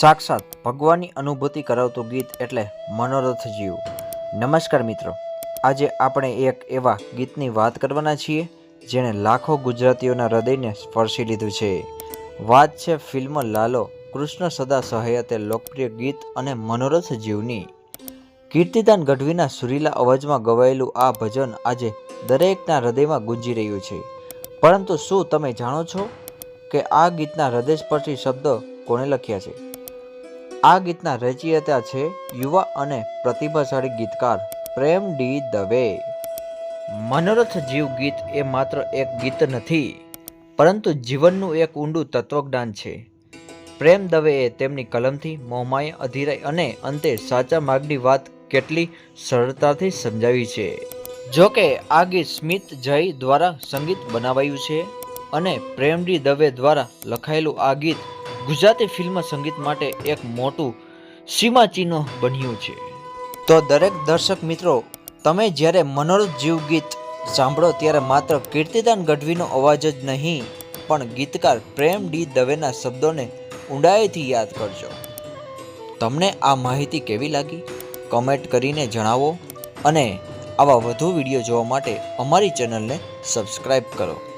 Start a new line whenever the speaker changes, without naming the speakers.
સાક્ષાત ભગવાનની અનુભૂતિ કરાવતું ગીત એટલે મનોરથ જીવ. નમસ્કાર મિત્રો, આજે આપણે એક એવા ગીતની વાત કરવાના છીએ, જેણે લાખો ગુજરાતીઓના હૃદયને સ્પર્શી લીધું છે. વાત છે ફિલ્મ લાલો, કૃષ્ણ સદા સહાયતે લોકપ્રિય ગીત અને મનોરથ જીવની. કીર્તિદાન ગઢવીના સુરીલા અવાજમાં ગવાયેલું આ ભજન આજે દરેકના હૃદયમાં ગુંજી રહ્યું છે. પરંતુ શું તમે જાણો છો કે આ ગીતના હૃદયસ્પર્શી શબ્દો કોણે લખ્યા છે? આ ગીતના રચયિતા છે યુવા અને પ્રતિભાશાળી ગીતકાર પ્રેમ ડી દવે. મનોરથ જીવ ગીત એ માત્ર એક ગીત નથી, પરંતુ જીવનનું એક ઊંડું તત્વજ્ઞાન છે. પ્રેમ દવેએ તેમની કલમથી મોહમાય, અધિરાય અને અંતે સાચા માર્ગની વાત કેટલી સરળતાથી સમજાવી છે. જો કે આ ગીત સ્મિત જય દ્વારા સંગીત બનાવાયું છે અને પ્રેમડી દવે દ્વારા લખાયેલું આ ગીત ગુજરાતી ફિલ્મ સંગીત માટે એક મોટું સીમાચિહ્ન બન્યું છે. તો દરેક દર્શક મિત્રો, તમે જ્યારે મનોરથ જીવ ગીત સાંભળો ત્યારે માત્ર કીર્તિદાન ગઢવીનો અવાજ જ નહીં, પણ ગીતકાર પ્રેમ ડી દવેના શબ્દોને ઊંડાઈથી યાદ કરજો. તમને આ માહિતી કેવી લાગી? કમેન્ટ કરીને જણાવો અને આવા વધુ વીડિયો જોવા માટે અમારી ચેનલને સબસ્ક્રાઈબ કરો.